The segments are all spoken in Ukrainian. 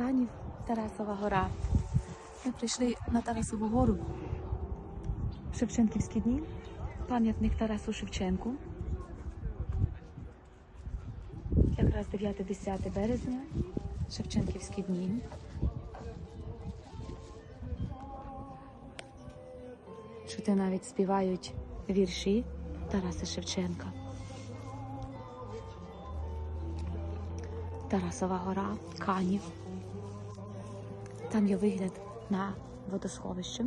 Канів, Тарасова гора. Ми прийшли на Тарасову гору. Шевченківські дні. Пам'ятник Тарасу Шевченку. Якраз 9-10 березня. Шевченківські дні. Чути навіть співають вірші Тараса Шевченка. Тарасова гора, Канів. Там є вигляд на водосховище.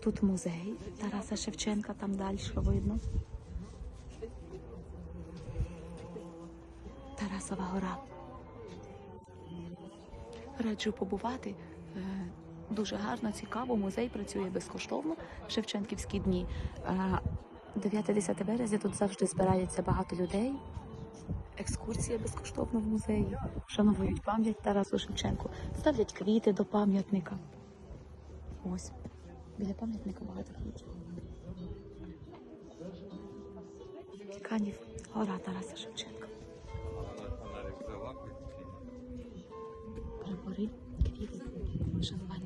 Тут музей Тараса Шевченка, там далі видно. Тарасова гора. Раджу побувати. Е, Дуже гарно, цікаво. Музей працює безкоштовно в Шевченківські дні. Е, 9-10 березня тут завжди збирається багато людей. Екскурсія безкоштовно в музеї. Вшановують пам'ять Тарасу Шевченку. Ставлять квіти до пам'ятника. Ось. Біля пам'ятника багато квітів. Канів, гора Тараса Шевченка. Прапори, квіти, шанування.